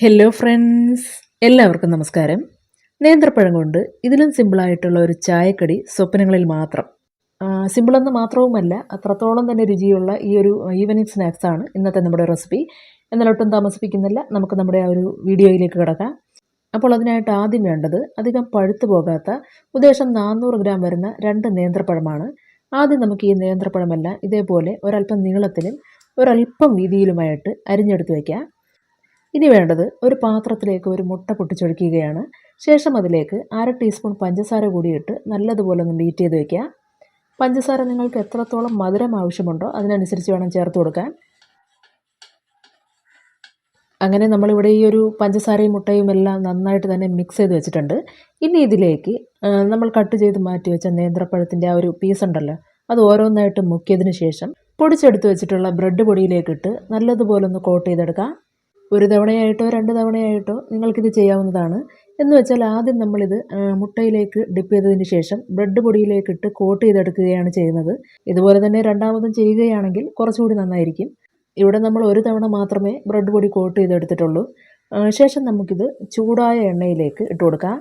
Hello friends എല്ലാവർക്കും നമസ്കാരം. നേന്ത്രപ്പഴം കൊണ്ട് ഇതിലും സിമ്പിളായിട്ടുള്ള ഒരു ചായക്കടി സ്വപ്നങ്ങളിൽ മാത്രം. സിമ്പിളെന്ന് മാത്രവുമല്ല അത്രത്തോളം തന്നെ രുചിയുള്ള ഈ ഒരു ഈവനിങ് സ്നാക്സാണ് ഇന്നത്തെ നമ്മുടെ റെസിപ്പി. എന്നാൽ ഒട്ടും താമസിപ്പിക്കുന്നില്ല. നമുക്ക് നമ്മുടെ ആ ഒരു വീഡിയോയിലേക്ക് കിടക്കാം. അപ്പോൾ അതിനായിട്ട് ആദ്യം വേണ്ടത് അധികം പഴുത്തു പോകാത്ത ഉദ്ദേശം നാനൂറ് ഗ്രാം വരുന്ന രണ്ട് നേന്ത്രപ്പഴമാണ്. ആദ്യം നമുക്ക് ഈ നേന്ത്രപ്പഴമെല്ലാം ഇതേപോലെ ഒരല്പം നീളത്തിലും ഒരല്പം വീതിയിലുമായിട്ട് അരിഞ്ഞെടുത്ത് വയ്ക്കാം ഇനി വേണ്ടത് ഒരു പാത്രത്തിലേക്ക് ഒരു മുട്ട പൊട്ടിച്ചൊഴിക്കുകയാണ്. ശേഷം അതിലേക്ക് അര ടീസ്പൂൺ പഞ്ചസാര കൂടിയിട്ട് നല്ലതുപോലെ ഒന്ന് ബീറ്റ് ചെയ്ത് വയ്ക്കുക പഞ്ചസാര നിങ്ങൾക്ക് എത്രത്തോളം മധുരം ആവശ്യമുണ്ടോ അതിനനുസരിച്ച് വേണം ചേർത്ത് കൊടുക്കാൻ. അങ്ങനെ നമ്മളിവിടെ ഈ ഒരു പഞ്ചസാരയും മുട്ടയും എല്ലാം നന്നായിട്ട് തന്നെ മിക്സ് ചെയ്ത് വെച്ചിട്ടുണ്ട്. ഇനി ഇതിലേക്ക് നമ്മൾ കട്ട് ചെയ്ത് മാറ്റി വെച്ച നേന്ത്രപ്പഴത്തിന്റെ ആ ഒരു പീസ് ഉണ്ടല്ലോ അത് ഓരോന്നായിട്ട് മുക്കിയതിന് ശേഷം പൊടിച്ചെടുത്ത് വെച്ചിട്ടുള്ള ബ്രെഡ് പൊടിയിലേക്കിട്ട് നല്ലതുപോലെ ഒന്ന് കോട്ട് ചെയ്തെടുക്കാം. ഒരു തവണയായിട്ടോ രണ്ട് തവണയായിട്ടോ നിങ്ങൾക്കിത് ചെയ്യാവുന്നതാണ്. എന്ന് വെച്ചാൽ ആദ്യം നമ്മളിത് മുട്ടയിലേക്ക് ഡിപ്പ് ചെയ്തതിന് ശേഷം ബ്രെഡ് പൊടിയിലേക്ക് ഇട്ട് കോട്ട് ചെയ്തെടുക്കുകയാണ് ചെയ്യുന്നത്. ഇതുപോലെ തന്നെ രണ്ടാമതും ചെയ്യുകയാണെങ്കിൽ കുറച്ചുകൂടി നന്നായിരിക്കും. ഇവിടെ നമ്മൾ ഒരു തവണ മാത്രമേ ബ്രെഡ് പൊടി കോട്ട് ചെയ്തെടുത്തിട്ടുള്ളൂ. ശേഷം നമുക്കിത് ചൂടായ എണ്ണയിലേക്ക് ഇട്ട് കൊടുക്കാം.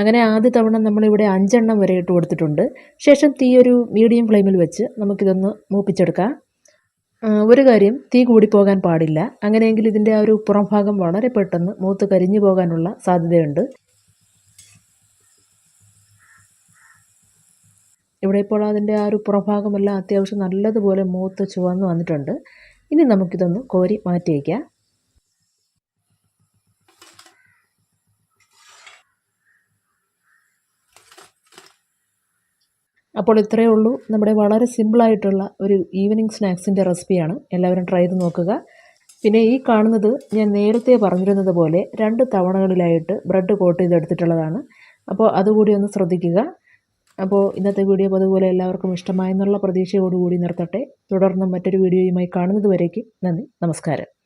അങ്ങനെ ആദ്യ തവണ നമ്മളിവിടെ അഞ്ചെണ്ണം വരെ ഇട്ട് കൊടുത്തിട്ടുണ്ട്. ശേഷം തീ ഒരു മീഡിയം ഫ്ലെയിമിൽ വെച്ച് നമുക്കിതൊന്ന് മൂപ്പിച്ചെടുക്കാം. ഒരു കാര്യം തീ കൂടി പോകാൻ പാടില്ല. അങ്ങനെയെങ്കിൽ ഇതിന്റെ ആ ഒരു പുറം ഭാഗം വളരെ പെട്ടെന്ന് മൂത്ത് കരിഞ്ഞു പോകാനുള്ള സാധ്യതയുണ്ട്. ഇവിടെ ഇപ്പോൾ അതിന്റെ ആ ഒരു പുറഭാഗമെല്ലാം അത്യാവശ്യം നല്ലതുപോലെ മൂത്ത് ചുവന്ന് വന്നിട്ടുണ്ട്. ഇനി നമുക്കിതൊന്ന് കോരി മാറ്റി വയ്ക്കാം അപ്പോൾ ഇത്രയേ ഉള്ളൂ. നമ്മുടെ വളരെ സിമ്പിളായിട്ടുള്ള ഒരു ഈവനിങ് സ്നാക്സിന്റെ റെസിപ്പിയാണ് എല്ലാവരും ട്രൈ ചെയ്ത് നോക്കുക. പിന്നെ ഈ കാണുന്നത് ഞാൻ നേരത്തെ പറഞ്ഞിരുന്നത് പോലെ രണ്ട് തവണകളിലായിട്ട് ബ്രെഡ് കോട്ട് ചെയ്തെടുത്തിട്ടുള്ളതാണ്. അപ്പോൾ അതുകൂടി ഒന്ന് ശ്രദ്ധിക്കുക. അപ്പോൾ ഇന്നത്തെ വീഡിയോ അതുപോലെ എല്ലാവർക്കും ഇഷ്ടമായെന്നുള്ള പ്രതീക്ഷയോടുകൂടി നിർത്തട്ടെ. തുടർന്ന് മറ്റൊരു വീഡിയോയുമായി കാണുന്നത് വരേക്കും. നന്ദി. നമസ്കാരം.